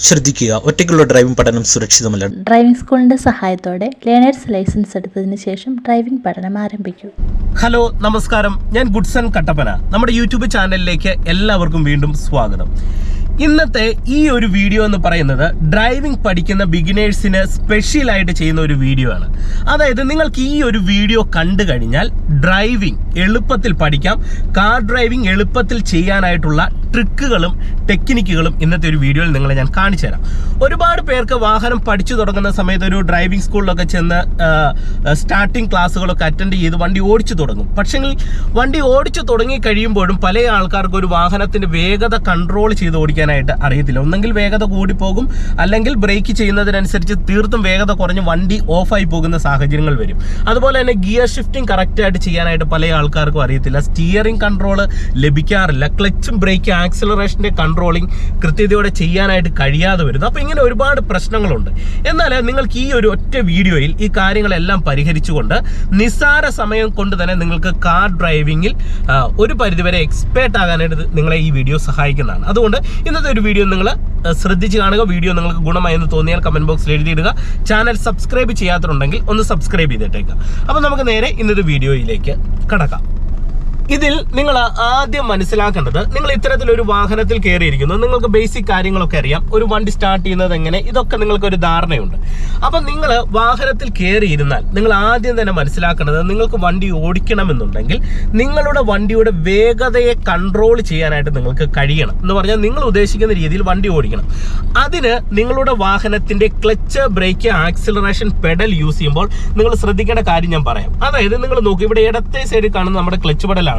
ശ്രദ്ധിക്കുക. ഒറ്റയ്ക്കുള്ള ഡ്രൈവിംഗ് പഠനം സുരക്ഷിതമല്ല. ഡ്രൈവിംഗ് സ്കൂളിന്റെ സഹായത്തോടെ ലേണേഴ്സ് ലൈസൻസ് എടുത്തതിന് ശേഷം ഡ്രൈവിംഗ് പഠനം ആരംഭിക്കൂ. ഹലോ നമസ്കാരം. ഞാൻ ഗുഡ്സൺ കട്ടപ്പന. നമ്മുടെ യൂട്യൂബ് ചാനലിലേക്ക് എല്ലാവർക്കും വീണ്ടും സ്വാഗതം. ഇന്നത്തെ ഈ ഒരു വീഡിയോ എന്ന് പറയുന്നത് ഡ്രൈവിംഗ് പഠിക്കുന്ന ബിഗിനേഴ്സിന് സ്പെഷ്യലായിട്ട് ചെയ്യുന്ന ഒരു വീഡിയോ ആണ്. അതായത് നിങ്ങൾക്ക് ഈ ഒരു വീഡിയോ കണ്ടു കഴിഞ്ഞാൽ ഡ്രൈവിംഗ് എളുപ്പത്തിൽ പഠിക്കാം കാർ ഡ്രൈവിംഗ് എളുപ്പത്തിൽ ചെയ്യാനായിട്ടുള്ള ട്രിക്കുകളും ടെക്നിക്കുകളും ഇന്നത്തെ ഒരു വീഡിയോയിൽ നിങ്ങളെ ഞാൻ കാണിച്ചു തരാം ഒരുപാട് പേർക്ക് വാഹനം പഠിച്ചു തുടങ്ങുന്ന സമയത്ത് ഒരു ഡ്രൈവിംഗ് സ്കൂളിലൊക്കെ ചെന്ന് സ്റ്റാർട്ടിംഗ് ക്ലാസ്സുകളൊക്കെ അറ്റൻഡ് ചെയ്ത് വണ്ടി ഓടിച്ചു തുടങ്ങും. പക്ഷേ വണ്ടി ഓടിച്ചു തുടങ്ങി കഴിയുമ്പോഴും പല ആൾക്കാർക്കും ഒരു വാഹനത്തിന്റെ വേഗത കൺട്രോൾ ചെയ്ത് ഓടിക്കാനായിട്ട് അറിയത്തില്ല. ഒന്നെങ്കിൽ വേഗത കൂടിപ്പോകും പോകും അല്ലെങ്കിൽ ബ്രേക്ക് ചെയ്യുന്നതിനനുസരിച്ച് തീർത്തും വേഗത കുറഞ്ഞ് വണ്ടി ഓഫായി പോകുന്ന സാഹചര്യങ്ങൾ വരും. അതുപോലെ തന്നെ ഗിയർ ഷിഫ്റ്റിംഗ് കറക്റ്റായിട്ട് ചെയ്യാനായിട്ട് പല ആൾക്കാർക്കും അറിയത്തില്ല. സ്റ്റിയറിംഗ് കൺട്രോൾ ലഭിക്കാറില്ല. ക്ലച്ചും ബ്രേക്കും ആക്സിലറേഷന്റെ കൺട്രോളിംഗ് കൃത്യതയോടെ ചെയ്യാനായിട്ട് കഴിയാതെ വരുന്നു. അപ്പോൾ ഒരുപാട് പ്രശ്നങ്ങളുണ്ട്. എന്നാൽ നിങ്ങൾക്ക് ഈ ഒരു ഒറ്റ വീഡിയോയിൽ ഈ കാര്യങ്ങളെല്ലാം പരിഹരിച്ചുകൊണ്ട് നിസ്സാര സമയം കൊണ്ട് തന്നെ നിങ്ങൾക്ക് കാർ ഡ്രൈവിംഗിൽ ആ, ഒരു പരിധിവരെ എക്സ്പേർട്ട് ആകാനായിട്ട് നിങ്ങളെ ഈ വീഡിയോ സഹായിക്കുന്നതാണ്. അതുകൊണ്ട് ഇന്നത്തെ ഒരു വീഡിയോ നിങ്ങൾ ശ്രദ്ധിച്ച് കാണുക. വീഡിയോ നിങ്ങൾക്ക് ഗുണമായി എന്ന് തോന്നിയാൽ കമന്റ് ബോക്സിൽ എഴുതിയിടുക. ചാനൽ സബ്സ്ക്രൈബ് ചെയ്യാത്തതുണ്ടെങ്കിൽ ഒന്ന് സബ്സ്ക്രൈബ് ചെയ്തിട്ടേക്കുക അപ്പോൾ നമുക്ക് നേരെ ഇന്നത്തെ വീഡിയോയിലേക്ക് കടക്കാം. ഇതിൽ നിങ്ങൾ ആദ്യം മനസ്സിലാക്കേണ്ടത് നിങ്ങൾ ഇത്തരത്തിലൊരു വാഹനത്തിൽ കയറിയിരിക്കുന്നു. നിങ്ങൾക്ക് ബേസിക് കാര്യങ്ങളൊക്കെ അറിയാം. ഒരു വണ്ടി സ്റ്റാർട്ട് ചെയ്യുന്നത് എങ്ങനെ? ഇതൊക്കെ നിങ്ങൾക്ക് ഒരു ധാരണയുണ്ട്. അപ്പം നിങ്ങൾ വാഹനത്തിൽ കയറിയിരുന്നാൽ നിങ്ങൾ ആദ്യം തന്നെ മനസ്സിലാക്കേണ്ടത് നിങ്ങൾക്ക് വണ്ടി ഓടിക്കണമെന്നുണ്ടെങ്കിൽ നിങ്ങളുടെ വണ്ടിയുടെ വേഗതയെ കൺട്രോൾ ചെയ്യാനായിട്ട് നിങ്ങൾക്ക് കഴിയണം എന്ന് പറഞ്ഞാൽ നിങ്ങൾ ഉദ്ദേശിക്കുന്ന രീതിയിൽ വണ്ടി ഓടിക്കണം. അതിന് നിങ്ങളുടെ വാഹനത്തിന്റെ clutch brake acceleration pedal use ചെയ്യുമ്പോൾ നിങ്ങൾ ശ്രദ്ധിക്കേണ്ട കാര്യം ഞാൻ പറയാം. അതായത് നിങ്ങൾ നോക്കി ഇവിടെ ഇടത്തെ സൈഡിൽ കാണുന്ന നമ്മുടെ ക്ലച്ച് പെഡലാണ്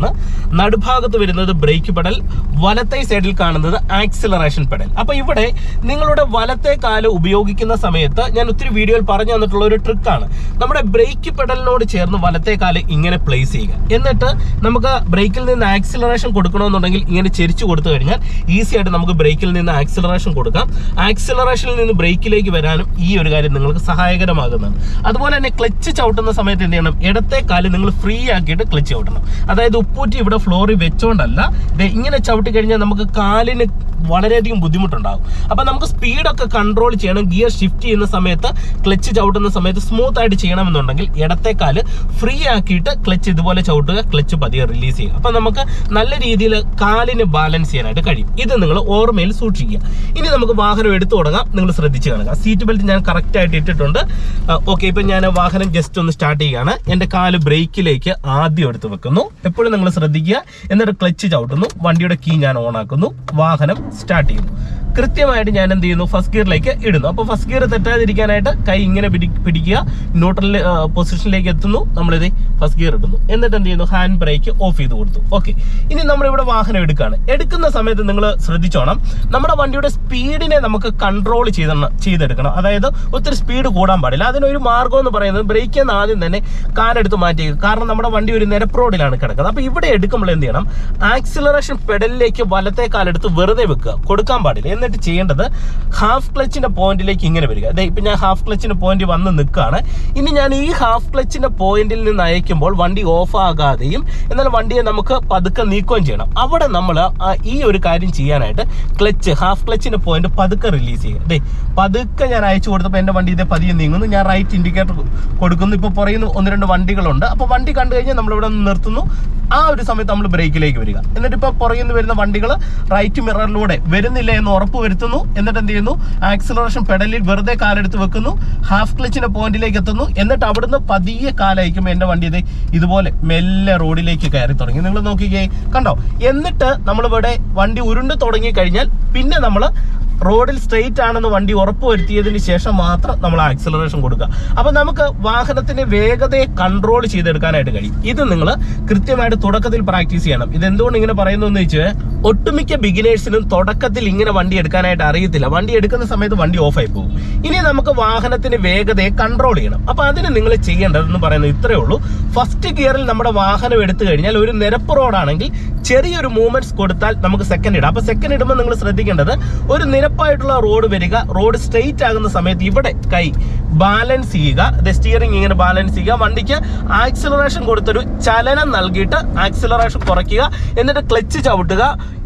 നടുഭാഗത്ത് വരുന്നത് ബ്രേക്ക് പെഡൽ വലത്തെ സൈഡിൽ കാണുന്നത് ആക്സിലറേഷൻ പെഡൽ അപ്പൊ ഇവിടെ നിങ്ങളുടെ വലത്തെ കാൽ ഉപയോഗിക്കുന്ന സമയത്ത് ഞാൻ ഒത്തിരി വീഡിയോയിൽ പറഞ്ഞു തന്നിട്ടുള്ള ഒരു ട്രിക്കാണ് നമ്മുടെ ബ്രേക്ക് പെഡലിനോട് ചേർന്ന് വലത്തെ കാൽ ഇങ്ങനെ പ്ലേസ് ചെയ്യുക. എന്നിട്ട് നമുക്ക് ബ്രേക്കിൽ നിന്ന് ആക്സിലറേഷൻ കൊടുക്കണമെന്നുണ്ടെങ്കിൽ ഇങ്ങനെ ചെരിച്ചു കൊടുത്തു കഴിഞ്ഞാൽ ഈസി ആയിട്ട് നമുക്ക് ബ്രേക്കിൽ നിന്ന് ആക്സിലറേഷൻ കൊടുക്കാം. ആക്സിലറേഷനിൽ നിന്ന് ബ്രേക്കിലേക്ക് വരാനും ഈ ഒരു കാര്യം നിങ്ങൾക്ക് സഹായകരമാകുന്നതാണ്. അതുപോലെ തന്നെ ക്ലച്ച് ചവിട്ടുന്ന സമയത്ത് എന്ത് ചെയ്യണം? ഇടത്തെ കാൽ നിങ്ങൾ ഫ്രീ ആക്കിയിട്ട് ക്ലച്ച് ചവിട്ടണം. അതായത് ഉപ്പൂറ്റി ഇവിടെ ഫ്ലോറിൽ വെച്ചോണ്ടല്ല. ഇങ്ങനെ ചവിട്ടി കഴിഞ്ഞാൽ നമുക്ക് കാലിന് വളരെയധികം ബുദ്ധിമുട്ടുണ്ടാകും. അപ്പൊ നമുക്ക് സ്പീഡൊക്കെ കൺട്രോൾ ചെയ്യണം ഗിയർ ഷിഫ്റ്റ് ചെയ്യുന്ന സമയത്ത് ക്ലച്ച് ചവിട്ടുന്ന സമയത്ത് സ്മൂത്ത് ആയിട്ട് ചെയ്യണമെന്നുണ്ടെങ്കിൽ ഇടത്തെ കാൽ ഫ്രീ ആക്കിയിട്ട് ക്ലച്ച് ഇതുപോലെ ചവിട്ടുക ക്ലച്ച് പതിയെ റിലീസ് ചെയ്യുക. അപ്പൊ നമുക്ക് നല്ല രീതിയിൽ കാലിന് ബാലൻസ് ചെയ്യാനായിട്ട് കഴിയും. ഇത് നിങ്ങൾ ഓർമ്മയിൽ സൂക്ഷിക്കുക. ഇനി നമുക്ക് വാഹനം എടുത്തു തുടങ്ങാം. നിങ്ങൾ ശ്രദ്ധിച്ച് കാണുക. സീറ്റ് ബെൽറ്റ് ഞാൻ കറക്റ്റ് ആയിട്ട് ഇട്ടിട്ടുണ്ട്. ഓക്കെ ഇപ്പൊ ഞാൻ വാഹനം ജസ്റ്റ് ഒന്ന് സ്റ്റാർട്ട് ചെയ്യുകയാണ്. എന്റെ കാൽ ബ്രേക്കിലേക്ക് ആദ്യം എടുത്ത് വെക്കുന്നു. എപ്പോഴും നിങ്ങൾ ശ്രദ്ധിക്കുക. എന്നിട്ട് ക്ലച്ച് ചവിട്ടുന്നു. വണ്ടിയുടെ കീ ഞാൻ ഓൺ ആക്കുന്നു. വാഹനം സ്റ്റാർട്ട് ചെയ്യുന്നു. കൃത്യമായിട്ട് ഞാൻ എന്ത് ചെയ്യുന്നു? ഫസ്റ്റ് ഗിയറിലേക്ക് ഇടുന്നു. അപ്പോൾ ഫസ്റ്റ് ഗിയർ തെറ്റാതിരിക്കാനായിട്ട് കൈ ഇങ്ങനെ പിടി പിടിക്കുക. ന്യൂട്രൽ പൊസിഷനിലേക്ക് എത്തുന്നു. നമ്മളിത് ഫസ്റ്റ് ഗിയർ ഇടുന്നു. എന്നിട്ട് എന്ത് ചെയ്യുന്നു? ഹാൻഡ് ബ്രേക്ക് ഓഫ് ചെയ്ത് കൊടുത്തു. ഓക്കെ ഇനി നമ്മളിവിടെ വാഹനം എടുക്കുകയാണ്. എടുക്കുന്ന സമയത്ത് നിങ്ങൾ ശ്രദ്ധിച്ചോണം. നമ്മുടെ വണ്ടിയുടെ സ്പീഡിനെ നമുക്ക് കൺട്രോൾ ചെയ്ത ചെയ്തെടുക്കണം. അതായത് ഒത്തിരി സ്പീഡ് കൂടാൻ പാടില്ല. അതിനൊരു മാർഗം എന്ന് പറയുന്നത് ബ്രേക്കിൽ നിന്ന് ആദ്യം തന്നെ കാലെടുത്ത് മാറ്റി കാരണം നമ്മുടെ വണ്ടി ഒരു നിരപ്പ് റോഡിലാണ് കിടക്കുന്നത്. അപ്പോൾ ഇവിടെ എടുക്കുമ്പോൾ എന്ത് ചെയ്യണം? ആക്സിലറേഷൻ പെഡലിലേക്ക് വലത്തെ കാലെടുത്ത് വെറുതെ വെക്കുക. കൊടുക്കാൻ പാടില്ല. എന്നിട്ട് ചെയ്യേണ്ടത് ഹാഫ് ക്ലച്ചിന്റെ പോയിന്റിലേക്ക് ഇങ്ങനെ വരിക. അതെ ഇപ്പൊ ഞാൻ ഹാഫ് ക്ലച്ചിന്റെ പോയിന്റ് വന്ന് നിൽക്കുകയാണ്. ഇനി ഞാൻ ഈ ഹാഫ് ക്ലച്ചിന്റെ പോയിന്റിൽ നിന്ന് അയക്കുമ്പോൾ വണ്ടി ഓഫ് ആകാതെയും എന്നാൽ വണ്ടിയെ നമുക്ക് പതുക്കെ നീക്കുകയും ചെയ്യണം. അവിടെ നമ്മൾ ഈ ഒരു കാര്യം ചെയ്യാനായിട്ട് ക്ലച്ച് ഹാഫ് ക്ലച്ചിന്റെ പോയിന്റ് പതുക്കെ റിലീസ് ചെയ്യുക. അതെ പതുക്കെ ഞാൻ അയച്ചു കൊടുത്തപ്പോൾ എന്റെ വണ്ടി ഇതേ പതിയെ നീങ്ങുന്നു. ഞാൻ റൈറ്റ് ഇൻഡിക്കേറ്റർ കൊടുക്കുന്നു. ഇപ്പൊ പറയുന്നു ഒന്ന് രണ്ട് വണ്ടികളുണ്ട്. അപ്പൊ വണ്ടി കണ്ടു കഴിഞ്ഞാൽ നമ്മൾ ഇവിടെ നിർത്തുന്നു. ആ ഒരു സമയത്ത് നമ്മൾ ബ്രേക്കിലേക്ക് വരിക. എന്നിട്ട് ഇപ്പൊ പുറയുന്ന വരുന്ന വണ്ടികൾ റൈറ്റ് മിററിലൂടെ വരുന്നില്ല എന്ന് ഉറപ്പ് വരുത്തുന്നു. എന്നിട്ട് എന്ത് ചെയ്യുന്നു? ആക്സിലറേഷൻ പെഡലിൽ വെറുതെ കാലെടുത്ത് വെക്കുന്നു. ഹാഫ് ക്ലച്ചിന്റെ പോയിന്റിലേക്ക് എത്തുന്നു. എന്നിട്ട് അവിടുന്ന് പതിയെ കാലയക്കുമ്പോൾ എന്റെ വണ്ടി ഇത് ഇതുപോലെ മെല്ലെ റോഡിലേക്ക് കയറി തുടങ്ങി. നിങ്ങൾ നോക്കിക്കേ. കണ്ടോ? എന്നിട്ട് നമ്മളിവിടെ വണ്ടി ഉരുണ്ട് തുടങ്ങി കഴിഞ്ഞാൽ പിന്നെ നമ്മൾ റോഡിൽ സ്ട്രെയിറ്റ് ആണെന്ന് വണ്ടി ഉറപ്പുവരുത്തിയതിന് ശേഷം മാത്രം നമ്മൾ ആക്സിലറേഷൻ കൊടുക്കുക. അപ്പൊ നമുക്ക് വാഹനത്തിന്റെ വേഗതയെ കൺട്രോൾ ചെയ്തെടുക്കാനായിട്ട് കഴിയും. ഇത് നിങ്ങൾ കൃത്യമായിട്ട് തുടക്കത്തിൽ പ്രാക്ടീസ് ചെയ്യണം. ഇത് എന്തുകൊണ്ട് ഇങ്ങനെ പറയുന്നു എന്ന് വെച്ചാൽ ഒട്ടുമിക്ക ബിഗിനേഴ്സിനും തുടക്കത്തിൽ ഇങ്ങനെ വണ്ടി എടുക്കാനായിട്ട് അറിയത്തില്ല. വണ്ടി എടുക്കുന്ന സമയത്ത് വണ്ടി ഓഫായി പോകും. ഇനി നമുക്ക് വാഹനത്തിന്റെ വേഗതയെ കൺട്രോൾ ചെയ്യണം. അപ്പൊ അതിന് നിങ്ങൾ ചെയ്യേണ്ടതെന്ന് പറയുന്നത് ഇത്രയേ ഉള്ളൂ. ഫസ്റ്റ് ഗിയറിൽ നമ്മുടെ വാഹനം എടുത്തു കഴിഞ്ഞാൽ ഒരു നിരപ്പ് റോഡാണെങ്കിൽ ചെറിയൊരു മൂവ്മെന്റ്സ് കൊടുത്താൽ നമുക്ക് സെക്കൻഡ് ഇടാം. അപ്പൊ സെക്കൻഡ് ഇടുമ്പോൾ നിങ്ങൾ ശ്രദ്ധിക്കേണ്ടത് ഒരു നിരപ്പായിട്ടുള്ള റോഡ് വരിക റോഡ് സ്ട്രെയിറ്റ് ആകുന്ന സമയത്ത് ഇവിടെ കൈ ബാലൻസ് ചെയ്യുക. സ്റ്റിയറിംഗ് ഇങ്ങനെ ബാലൻസ് ചെയ്യുക. വണ്ടിക്ക് ആക്സിലറേഷൻ കൊടുത്തൊരു ചലനം നൽകിയിട്ട് ആക്സിലറേഷൻ കുറയ്ക്കുക. എന്നിട്ട് ക്ലച്ച് ചവിട്ടുക.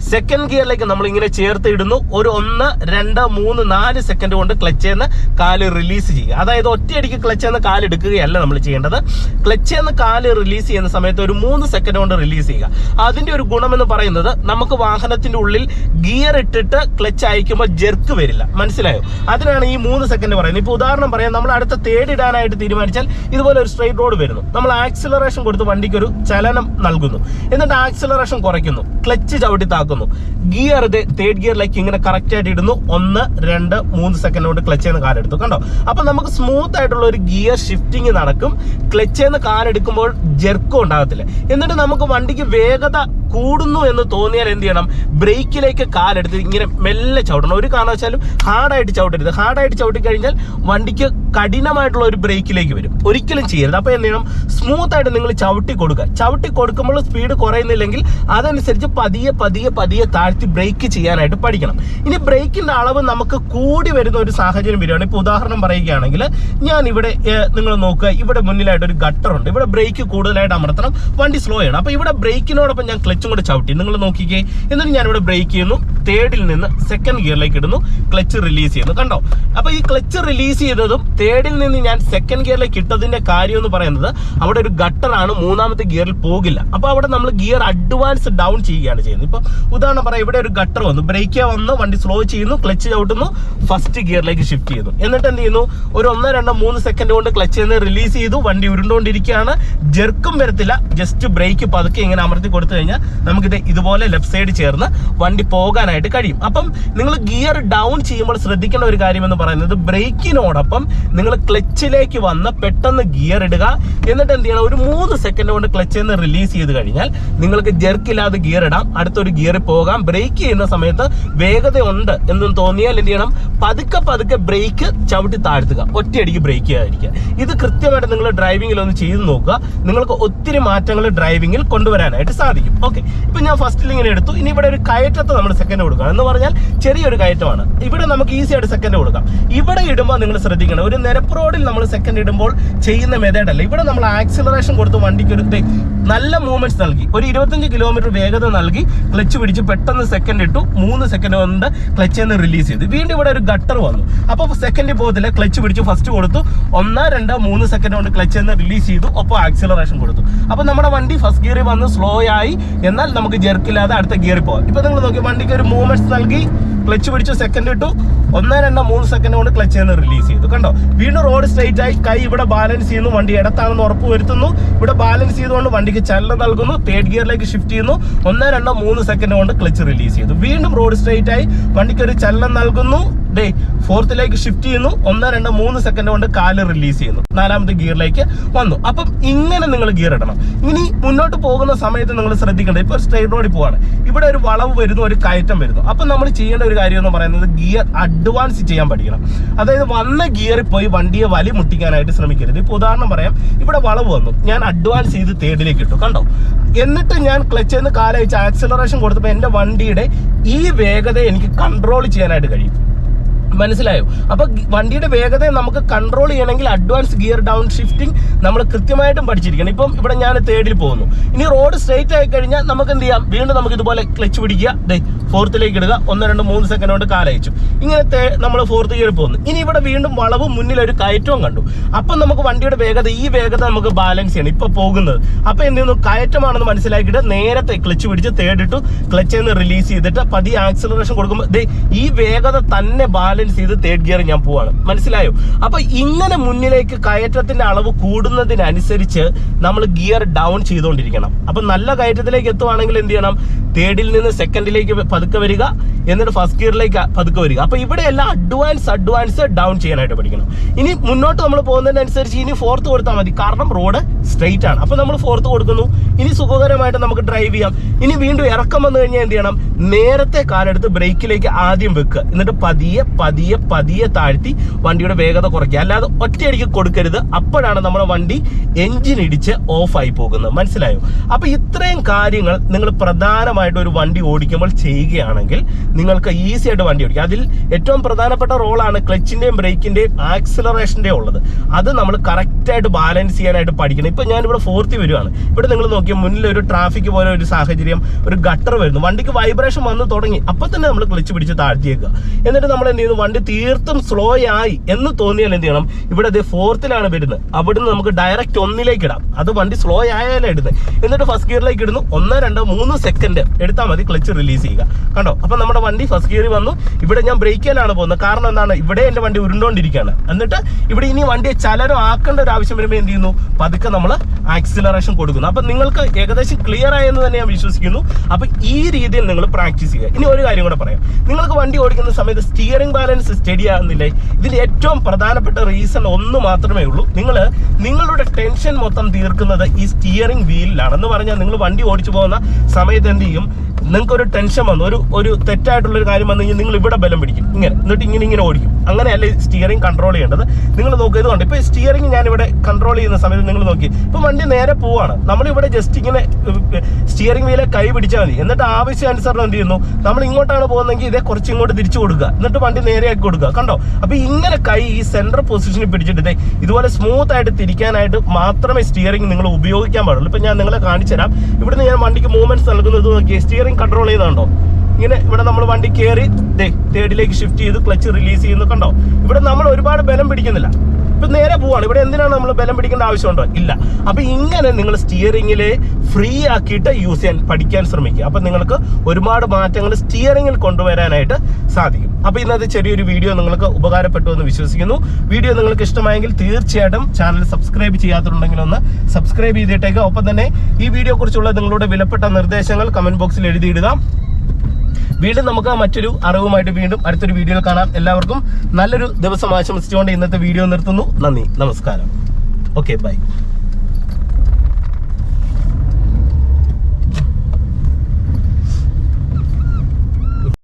സെക്കൻഡ് ഗിയറിലേക്ക് നമ്മൾ ഇങ്ങനെ ചേർത്ത് ഇടുന്നു. ഒരു ഒന്ന് രണ്ട് മൂന്ന് നാല് സെക്കൻഡ് കൊണ്ട് ക്ലച്ച് നിന്ന് കാൽ റിലീസ് ചെയ്യുക. അതായത് ഒറ്റയടിക്ക് ക്ലച്ച് നിന്ന് കാൽ എടുക്കുകയല്ല നമ്മൾ ചെയ്യേണ്ടത്. ക്ലച്ച് നിന്ന് കാൽ റിലീസ് ചെയ്യുന്ന സമയത്ത് ഒരു മൂന്ന് സെക്കൻഡ് കൊണ്ട് റിലീസ് ചെയ്യുക. അതിന്റെ ഒരു ഗുണമെന്ന് പറയുന്നത് നമുക്ക് വാഹനത്തിന്റെ ഉള്ളിൽ ഗിയർ ഇട്ടിട്ട് ക്ലച്ച് അയക്കുമ്പോൾ ജെർക്ക് വരില്ല. മനസ്സിലായോ? അതിനാണ് ഈ മൂന്ന് സെക്കൻഡ് പറയുന്നത്. ഇപ്പോൾ ഉദാഹരണം പറയാം. നമ്മൾ അടുത്ത തേടിടാനായിട്ട് തീരുമാനിച്ചാൽ ഇതുപോലെ ഒരു സ്ട്രെയിറ്റ് റോഡ് വരുന്നു. നമ്മൾ ആക്സിലറേഷൻ കൊടുത്ത് വണ്ടിക്ക് ഒരു ചലനം നൽകുന്നു. എന്നിട്ട് ആക്സിലറേഷൻ കുറയ്ക്കുന്നു. ക്ലച്ച് ചവിട്ടി താക്കുന്നു. ഗിയർ ഇത് തേർഡ് ഗിയറിലേക്ക് ഇങ്ങനെ കറക്റ്റായിട്ട് ഇടുന്നു. ഒന്ന് രണ്ട് മൂന്ന് സെക്കൻഡ് കൊണ്ട് ക്ലച്ച് ചെയ്യുന്ന കാലെടുത്തു കണ്ടോ? അപ്പം നമുക്ക് സ്മൂത്ത് ആയിട്ടുള്ള ഒരു ഗിയർ ഷിഫ്റ്റിംഗ് നടക്കും. ക്ലച്ച് ചെയ്യുന്ന കാലെടുക്കുമ്പോൾ ജെർക്കും ഉണ്ടാകത്തില്ല. എന്നിട്ട് നമുക്ക് വണ്ടിക്ക് വേഗത കൂടുന്നു എന്ന് തോന്നിയാൽ എന്ത് ചെയ്യണം? ബ്രേക്കിലേക്ക് കാലെടുത്ത് ഇങ്ങനെ മെല്ലെ ചവിട്ടണം. ഒരു കാരണവശാലും ഹാർഡായിട്ട് ചവിട്ടരുത്. ഹാർഡായിട്ട് ചവിട്ടിക്കഴിഞ്ഞാൽ വണ്ടിക്ക് കഠിനമായിട്ടുള്ള ഒരു ബ്രേക്കിലേക്ക് വരും. ഒരിക്കലും ചെയ്യരുത്. അപ്പോൾ എന്ത് ചെയ്യണം? സ്മൂത്ത് ആയിട്ട് നിങ്ങൾ ചവിട്ടി കൊടുക്കുക. ചവിട്ടി കൊടുക്കുമ്പോൾ സ്പീഡ് കുറയുന്നില്ലെങ്കിൽ അതനുസരിച്ച് പതിയെ പതിയെ പതിയെ താഴ്ത്തി ബ്രേക്ക് ചെയ്യാനായിട്ട് പഠിക്കണം. ഇനി ബ്രേക്കിന്റെ അളവ് നമുക്ക് കൂടി വരുന്ന ഒരു സാഹചര്യം വരികയാണ്. ഇപ്പൊ ഉദാഹരണം പറയുകയാണെങ്കിൽ ഞാൻ ഇവിടെ നിങ്ങൾ നോക്കുക. ഇവിടെ മുന്നിലായിട്ട് ഒരു ഗട്ടർ ഉണ്ട്. ഇവിടെ ബ്രേക്ക് കൂടുതലായിട്ട് അമർത്തണം. വണ്ടി സ്ലോ ആണ് അപ്പോൾ ഇവിടെ ബ്രേക്കിനോടൊപ്പം ഞാൻ ക്ലച്ചും കൂടെ ചവിട്ടി. നിങ്ങൾ നോക്കിക്കേ. എന്നിട്ട് ഞാൻ ഇവിടെ ബ്രേക്ക് ചെയ്യുന്നു. തേർഡിൽ നിന്ന് സെക്കൻഡ് ഗിയറിലേക്ക് ഇടുന്നു. ക്ലച്ച് റിലീസ് ചെയ്യുന്നു. കണ്ടോ? അപ്പോൾ ഈ ക്ലച്ച് റിലീസ് ചെയ്തതും തേർഡിൽ നിന്ന് ഞാൻ സെക്കൻഡ് ഗിയറിലേക്ക് ഇട്ടതിന്റെ കാര്യം എന്ന് പറയുന്നത് അവിടെ ഒരു ഗട്ടറാണ് മൂന്നാമത്തെ ഗിയറിൽ പോകില്ല. അപ്പൊ അവിടെ നമ്മൾ ഗിയർ അഡ്വാൻസ് ഡൗൺ ചെയ്യുകയാണ് ചെയ്യുന്നത്. ഇപ്പൊ ഉദാഹരണം പറയാം ഇവിടെ ഒരു ഗട്ടർ വന്നു. ബ്രേക്ക് വന്ന് വണ്ടി സ്ലോ ചെയ്യുന്നു ക്ലച്ച് ചവിട്ടുന്നു ഫസ്റ്റ് ഗിയറിലേക്ക് ഷിഫ്റ്റ് ചെയ്യുന്നു. എന്നിട്ട് എന്ത് ചെയ്യുന്നു? ഒരു ഒന്നോ രണ്ടോ മൂന്ന് സെക്കൻഡ് കൊണ്ട് ക്ലച്ച് നിന്ന് റിലീസ് ചെയ്തു വണ്ടി ഉരുണ്ടുകൊണ്ടിരിക്കുകയാണ്. ജെർക്കും വരത്തില്ല ജസ്റ്റ് ബ്രേക്ക് പതുക്കെ ഇങ്ങനെ അമർത്തി കൊടുത്തു കഴിഞ്ഞാൽ നമുക്കിത് ഇതുപോലെ ലെഫ്റ്റ് സൈഡ് ചേർന്ന് വണ്ടി പോകാനായിട്ട് കഴിയും. അപ്പം നിങ്ങൾ ഗിയർ ഡൗൺ ചെയ്യുമ്പോൾ ശ്രദ്ധിക്കേണ്ട ഒരു കാര്യം എന്ന് പറയുന്നത് ബ്രേക്കിനോടൊപ്പം നിങ്ങൾ ക്ലച്ചിലേക്ക് വന്ന് പെട്ടെന്ന് ഗിയർ ഇടുക. എന്നിട്ട് എന്ത് ചെയ്യണം? ഒരു മൂന്ന് സെക്കൻഡ് കൊണ്ട് ക്ലച്ചിൽ നിന്ന് റിലീസ് ചെയ്ത് കഴിഞ്ഞാൽ നിങ്ങൾക്ക് ജെർക്കില്ലാതെ ഗിയർ ഇടാം. അടുത്തൊരു ഗിയറിൽ പോകാം. ബ്രേക്ക് ചെയ്യുന്ന സമയത്ത് വേഗത ഉണ്ട് എന്നും തോന്നിയാൽ എന്ത് ചെയ്യണം? പതുക്കെ പതുക്കെ ബ്രേക്ക് ചവിട്ടി താഴ്ത്തുക. ഒറ്റയടിക്ക് ബ്രേക്ക് ചെയ്യാതിരിക്കുക. ഇത് കൃത്യമായിട്ട് നിങ്ങൾ ഡ്രൈവിംഗിൽ ഒന്ന് ചെയ്ത് നോക്കുക. നിങ്ങൾക്ക് ഒത്തിരി മാറ്റങ്ങൾ ഡ്രൈവിംഗിൽ കൊണ്ടുവരാനായിട്ട് സാധിക്കും. ഓക്കെ ഇപ്പൊ ഞാൻ ഫസ്റ്റിൽ ഇങ്ങനെ എടുത്തു. ഇനി ഇവിടെ ഒരു കയറ്റത്ത് നമ്മൾ സെക്കൻഡ് കൊടുക്കുക എന്ന് പറഞ്ഞാൽ ചെറിയൊരു കയറ്റമാണ്. ഇവിടെ നമുക്ക് ഈസി ആയിട്ട് സെക്കൻഡ് കൊടുക്കാം. ഇവിടെ ഇടുമ്പോൾ നിങ്ങൾ ശ്രദ്ധിക്കണം. ഒരു നിരപ്പ് റോഡിൽ നമ്മൾ സെക്കൻഡ് ഇടുമ്പോൾ ചെയ്യുന്ന മെതേഡ് അല്ല ഇവിടെ നമ്മൾ ആക്സിലറേഷൻ കൊടുത്ത് വണ്ടിക്ക് ഒരു നല്ല മൂവ്മെന്റ്സ് നൽകി. ഒരു ഇരുപത്തഞ്ച് കിലോമീറ്റർ വേഗത നൽകി. ക്ലച്ച് പിടിച്ച് പെട്ടെന്ന് സെക്കൻഡ് ഇട്ടു. മൂന്ന് സെക്കൻഡ് കൊണ്ട് ക്ലച്ച് നിന്ന് റിലീസ് ചെയ്തു. വീണ്ടും ഇവിടെ ഒരു ഗട്ടർ വന്നു. അപ്പോൾ സെക്കൻഡിൽ പോകത്തില്ല. ക്ലച്ച് പിടിച്ച് ഫസ്റ്റ് കൊടുത്തു. ഒന്ന് രണ്ട് മൂന്ന് സെക്കൻഡ് കൊണ്ട് ക്ലച്ച് നിന്ന് റിലീസ് ചെയ്തു. ഒപ്പം ആക്സിലറേഷൻ കൊടുത്തു. അപ്പോൾ നമ്മുടെ വണ്ടി ഫസ്റ്റ് ഗിയറിൽ വന്ന് സ്ലോ ആയി. എന്നാൽ നമുക്ക് ജെർക്കില്ലാതെ അടുത്ത ഗിയറിൽ പോകാം. ഇപ്പൊ നിങ്ങൾ നോക്കി വണ്ടിക്ക് ഒരു മൂവ്മെന്റ്സ് നൽകി. ക്ലച്ച് പിടിച്ചു സെക്കൻഡ് ഇട്ടു. ഒന്ന് രണ്ട് മൂന്ന് സെക്കൻഡ് കൊണ്ട് ക്ലച്ച് നിന്ന് റിലീസ് ചെയ്തു. കണ്ടോ? വീണ്ടും റോഡ് സ്ട്രേറ്റ് ആയി. കൈ ഇവിടെ ബാലൻസ് ചെയ്യുന്നു. വണ്ടി ഇടത്താണെന്ന് ഉറപ്പ് വരുത്തുന്നു. ഇവിടെ ബാലൻസ് ചെയ്തുകൊണ്ട് വണ്ടിക്ക് ചലനം നൽകുന്നു. തേർഡ് ഗിയറിലേക്ക് ഷിഫ്റ്റ് ചെയ്യുന്നു. ഒന്ന് രണ്ടോ മൂന്ന് സെക്കൻഡ് കൊണ്ട് ക്ലച്ച് റിലീസ് ചെയ്തു. വീണ്ടും റോഡ് സ്ട്രേറ്റ് ആയി. വണ്ടിക്ക് ഒരു ചലനം നൽകുന്നു. ഡേ ഫോർത്തിലേക്ക് ഷിഫ്റ്റ് ചെയ്യുന്നു. ഒന്ന് രണ്ട് മൂന്ന് സെക്കൻഡ് കൊണ്ട് കാൽ റിലീസ് ചെയ്യുന്നു. നാലാമത്തെ ഗിയറിലേക്ക് വന്നു. അപ്പം ഇങ്ങനെ നിങ്ങൾ ഗിയർ ഇടണം. ഇനി മുന്നോട്ട് പോകുന്ന സമയത്ത് നിങ്ങൾ ശ്രദ്ധിക്കേണ്ടത് ഇപ്പോൾ സ്ട്രെയിറ്റ് റോഡിൽ പോവാണ്. ഇവിടെ ഒരു വളവ് വരുന്നു ഒരു കയറ്റം വരുന്നു. അപ്പം നമ്മൾ ചെയ്യേണ്ട ഒരു കാര്യം എന്ന് പറയുന്നത് ഗിയർ അഡ്വാൻസ് ചെയ്യാൻ പഠിക്കണം. അതായത് വന്ന ഗിയറിൽ പോയി വണ്ടിയെ വലി മുട്ടിക്കാനായിട്ട് ശ്രമിക്കരുത്. ഇപ്പോൾ ഉദാഹരണം പറയാം. ഇവിടെ വളവ് വന്നു. ഞാൻ അഡ്വാൻസ് ചെയ്ത് തേർഡിലേക്ക് ഇട്ടു. കണ്ടോ? എന്നിട്ട് ഞാൻ ക്ലച്ച് നിന്ന് കാലയച്ച് ആക്സിലറേഷൻ കൊടുത്തപ്പോൾ എന്റെ വണ്ടിയുടെ ഈ വേഗത എനിക്ക് കൺട്രോൾ ചെയ്യാനായിട്ട് കഴിയും. മനസ്സിലായോ? അപ്പൊ വണ്ടിയുടെ വേഗതയെ നമുക്ക് കൺട്രോൾ ചെയ്യണമെങ്കിൽ അഡ്വാൻസ് ഗിയർ ഡൗൺ ഷിഫ്റ്റിംഗ് നമ്മൾ കൃത്യമായിട്ടും പഠിച്ചിരിക്കണം. ഇപ്പം ഇവിടെ ഞാൻ തേർഡിൽ പോകുന്നു. ഇനി റോഡ് സ്ട്രേറ്റ് ആയി കഴിഞ്ഞാൽ നമുക്ക് എന്ത് ചെയ്യാം? വീണ്ടും നമുക്ക് ഇതുപോലെ ക്ലച്ച് പിടിക്കുക. ഫോർത്തിലേക്ക് ഇടുക. ഒന്ന് രണ്ട് മൂന്ന് സെക്കൻഡ് കൊണ്ട് കാലയച്ചു. ഇങ്ങനെ നമ്മൾ ഫോർത്ത് ഗിയർ പോകുന്നു ഇനി ഇവിടെ വീണ്ടും വളവ് മുന്നിൽ ഒരു കയറ്റവും കണ്ടു. അപ്പം നമുക്ക് വണ്ടിയുടെ വേഗത ഈ വേഗത നമുക്ക് ബാലൻസ് ചെയ്യണം. ഇപ്പൊ പോകുന്നത്. അപ്പൊ എന്ത് ചെയ്യുന്നു? കയറ്റമാണെന്ന് മനസ്സിലാക്കിയിട്ട് നേരത്തെ ക്ലച്ച് പിടിച്ച് തേടിട്ടു ക്ലച്ചിൽ നിന്ന് റിലീസ് ചെയ്തിട്ട് പതി ആക്സിലറേഷൻ കൊടുക്കുമ്പോൾ ഈ വേഗത തന്നെ ബാലൻസ് ചെയ്ത് തേർഡ് ഗിയർ ഞാൻ പോവാണ്. മനസ്സിലായോ? അപ്പൊ ഇങ്ങനെ മുന്നിലേക്ക് കയറ്റത്തിന്റെ അളവ് കൂടുന്നതിനനുസരിച്ച് നമ്മൾ ഗിയർ ഡൗൺ ചെയ്തുകൊണ്ടിരിക്കണം. അപ്പൊ നല്ല കയറ്റത്തിലേക്ക് എത്തുവാണെങ്കിൽ എന്ത് ചെയ്യണം? തേർഡിൽ നിന്ന് സെക്കൻഡിലേക്ക് പതുക്കെ വരിക എന്നിട്ട് ഫസ്റ്റ് ഗിയറിലേക്ക് പതുക്കെ വരിക. അപ്പൊ ഇവിടെ എല്ലാം അഡ്വാൻസ് അഡ്വാൻസ് ഡൗൺ ചെയ്യാനായിട്ട് പഠിക്കണം. ഇനി മുന്നോട്ട് നമ്മൾ പോകുന്നതിനനുസരിച്ച് ഇനി ഫോർത്ത് കൊടുത്താൽ മതി. കാരണം റോഡ് സ്ട്രെയിറ്റ് ആണ്. അപ്പോൾ നമ്മൾ ഫോർത്ത് കൊടുക്കുന്നു. ഇനി സുഖകരമായിട്ട് നമുക്ക് ഡ്രൈവ് ചെയ്യാം. ഇനി വീണ്ടും ഇറക്കം വന്നു കഴിഞ്ഞാൽ എന്ത് ചെയ്യണം? നേരത്തെ കാലെടുത്ത് ബ്രേക്കിലേക്ക് ആദ്യം വെക്കുക. എന്നിട്ട് പതിയെ പതിയെ പതിയെ താഴ്ത്തി വണ്ടിയുടെ വേഗത കുറയ്ക്കുക. അല്ലാതെ ഒറ്റയടിക്ക് കൊടുക്കരുത്. അപ്പോഴാണ് നമ്മുടെ വണ്ടി എഞ്ചിൻ ഇടിച്ച് ഓഫായി പോകുന്നത്. മനസ്സിലായോ? അപ്പൊ ഇത്രയും കാര്യങ്ങൾ നിങ്ങൾ പ്രധാനമായിട്ട് ഒരു വണ്ടി ഓടിക്കുമ്പോൾ ചെയ്യുകയാണെങ്കിൽ നിങ്ങൾക്ക് ഈസി ആയിട്ട് വണ്ടി ഓടിക്കാം. അതിൽ ഏറ്റവും പ്രധാനപ്പെട്ട റോളാണ് ക്ലച്ചിന്റെയും ബ്രേക്കിന്റെയും ആക്സിലറേഷന്റെയും ഉള്ളത്. അത് നമ്മൾ കറക്റ്റായിട്ട് ബാലൻസ് ചെയ്യാനായിട്ട് പഠിക്കണം. ഇപ്പൊ ഞാനിവിടെ ഫോർത്തി വരുവാണ്. ഇവിടെ നിങ്ങൾ നോക്കിയാൽ മുന്നിൽ ഒരു ട്രാഫിക് പോലെ ഒരു സാഹചര്യം ഒരു ഗട്ടർ വരുന്നു. വണ്ടിക്ക് വൈബ്രേഷൻ വന്ന് തുടങ്ങി. അപ്പൊ തന്നെ നമ്മൾ ക്ലിച്ച് പിടിച്ച് താഴ്ത്തിയേക്കുക എന്നിട്ട് നമ്മൾ എന്ത് ചെയ്യുന്നു വണ്ടി തീർത്തും സ്ലോ ആയി എന്ന് തോന്നിയാൽ എന്ത് ചെയ്യണം? ഇവിടെ ദേ ഫോർത്തിലാണ് വരുന്നത്. അവിടുന്ന് നമുക്ക് ഡയറക്റ്റ് ഒന്നിലേക്ക് ഇടാം. അത് വണ്ടി സ്ലോ ആയാലേ ഇടുന്നത് എന്നിട്ട് ഫസ്റ്റ് ഗിയറിലേക്ക് ഇടുന്നു. ഒന്ന് രണ്ടോ മൂന്ന് സെക്കൻഡ് എടുത്താൽ മതി ക്ലച്ച് റിലീസ് ചെയ്യുക. കണ്ടോ? അപ്പൊ നമ്മുടെ വണ്ടി ഫസ്റ്റ് ഗിയറിൽ വന്നു. ഇവിടെ ഞാൻ ബ്രേക്കിലാണ് പോകുന്നത്. കാരണം എന്താണ്? ഇവിടെ എന്റെ വണ്ടി ഉരുണ്ടോണ്ടിരിക്കുകയാണ്. എന്നിട്ട് ഇവിടെ ഇനി വണ്ടിയെ ചലനം ആക്കേണ്ട ഒരു ആവശ്യം വരുമ്പോൾ എന്ത് ചെയ്യുന്നു? പതുക്കെ നമ്മൾ ആക്സിലറേഷൻ കൊടുക്കുന്നു. അപ്പൊ നിങ്ങൾക്ക് ഏകദേശം ക്ലിയർ ആയെന്ന് തന്നെ ഞാൻ വിശ്വസിക്കുന്നു. അപ്പൊ ഈ രീതിയിൽ നിങ്ങൾ പ്രാക്ടീസ് ചെയ്യുക ഇനി ഒരു കാര്യം കൂടെ പറയാം. നിങ്ങൾക്ക് വണ്ടി ഓടിക്കുന്ന സമയത്ത് സ്റ്റിയറിംഗ് ബാലൻസ് സ്റ്റഡി ആകുന്നില്ല? ഇതിൽ ഏറ്റവും പ്രധാനപ്പെട്ട റീസൺ ഒന്ന് മാത്രമേ ഉള്ളൂ. നിങ്ങൾ നിങ്ങളുടെ ടെൻഷൻ മൊത്തം തീർക്കുന്നത് ഈ സ്റ്റിയറിംഗ് വീലിലാണ് എന്ന് പറഞ്ഞാൽ നിങ്ങൾ വണ്ടി ഓടിച്ചു പോകുന്ന സമയത്ത് എന്ത് ചെയ്യും? നിങ്ങൾക്ക് ഒരു ടെൻഷൻ വന്നു. ഒരു ഒരു തെറ്റായിട്ടുള്ള ഒരു കാര്യം വന്നു കഴിഞ്ഞാൽ നിങ്ങൾ ഇവിടെ ബലം പിടിക്കും. ഇങ്ങനെ. എന്നിട്ട് ഇങ്ങനെ ഇങ്ങനെ ഓടിക്കും. അങ്ങനെയല്ല സ്റ്റിയറിംഗ് കൺട്രോൾ ചെയ്യേണ്ടത്? നിങ്ങൾ നോക്കുക ഇതുകൊണ്ട് ഇപ്പോൾ സ്റ്റിയറിംഗ് ഞാൻ ഇവിടെ കൺട്രോൾ ചെയ്യുന്ന സമയത്ത് നിങ്ങൾ നോക്കി. ഇപ്പോൾ വണ്ടി നേരെ പോവാണ്. നമ്മളിവിടെ ജസ്റ്റ് ഇങ്ങനെ സ്റ്റിയറിംഗ് വീലെ കൈ പിടിച്ചാൽ മതി. എന്നിട്ട് ആവശ്യാനുസരണം എന്ത് ചെയ്യുന്നു? നമ്മൾ ഇങ്ങോട്ടാണ് പോകുന്നതെങ്കിൽ ഇതേ കുറച്ച് ഇങ്ങോട്ട് തിരിച്ചു കൊടുക്കുക. എന്നിട്ട് വണ്ടി നേരെയാക്കി കൊടുക്കുക. കണ്ടോ? അപ്പൊ ഇങ്ങനെ കൈ ഈ സെന്റർ പൊസിഷനിൽ പിടിച്ചിട്ട് ഇതുപോലെ സ്മൂത്ത് ആയിട്ട് തിരിക്കാനായിട്ട് മാത്രമേ സ്റ്റിയറിംഗ് നിങ്ങൾ ഉപയോഗിക്കാൻ പാടുള്ളൂ. ഇപ്പൊ ഞാൻ നിങ്ങളെ കാണിച്ചു തരാം. ഇവിടുന്ന് ഞാൻ വണ്ടിക്ക് മൂവ്മെന്റ്സ് നൽകുന്നത് നോക്കി സ്റ്റിയറിംഗ് കൺട്രോൾ ചെയ്താണ്ടോ ഇങ്ങനെ ഇവിടെ നമ്മൾ വണ്ടി കയറി തേർഡിലേക്ക് ഷിഫ്റ്റ് ചെയ്ത് ക്ലച്ച് റിലീസ് ചെയ്യുന്നു. കണ്ടോ? ഇവിടെ നമ്മൾ ഒരുപാട് ബലം പിടിക്കുന്നില്ല. ഇപ്പൊ നേരെ പോവാണ്. ഇവിടെ എന്തിനാണ് നമ്മൾ ബലം പിടിക്കേണ്ട ആവശ്യമുണ്ടോ? ഇല്ല. അപ്പൊ ഇങ്ങനെ നിങ്ങൾ സ്റ്റിയറിങ്ങിലെ ഫ്രീ ആക്കിയിട്ട് യൂസ് ചെയ്യാൻ പഠിക്കാൻ ശ്രമിക്കുക. അപ്പൊ നിങ്ങൾക്ക് ഒരുപാട് മാറ്റങ്ങൾ സ്റ്റിയറിംഗിൽ കൊണ്ടുവരാനായിട്ട് സാധിക്കും. അപ്പൊ ഇന്നത്തെ ചെറിയൊരു വീഡിയോ നിങ്ങൾക്ക് ഉപകാരപ്പെട്ടു എന്ന് വിശ്വസിക്കുന്നു. വീഡിയോ നിങ്ങൾക്ക് ഇഷ്ടമായെങ്കിൽ തീർച്ചയായിട്ടും ചാനൽ സബ്സ്ക്രൈബ് ചെയ്യാത്തുണ്ടെങ്കിൽ ഒന്ന് സബ്സ്ക്രൈബ് ചെയ്തിട്ടേക്കുക ഒപ്പം തന്നെ ഈ വീഡിയോ കുറിച്ചുള്ള നിങ്ങളുടെ വിലപ്പെട്ട നിർദ്ദേശങ്ങൾ കമന്റ് ബോക്സിൽ എഴുതിയിടുക. വീണ്ടും നമുക്ക് മറ്റൊരു അറിവുമായിട്ട് വീണ്ടും അടുത്തൊരു വീഡിയോയിൽ കാണാം. എല്ലാവർക്കും നല്ലൊരു ദിവസം ആശംസിച്ചുകൊണ്ട് ഇന്നത്തെ വീഡിയോ നിർത്തുന്നു. നന്ദി. നമസ്കാരം. Okay bye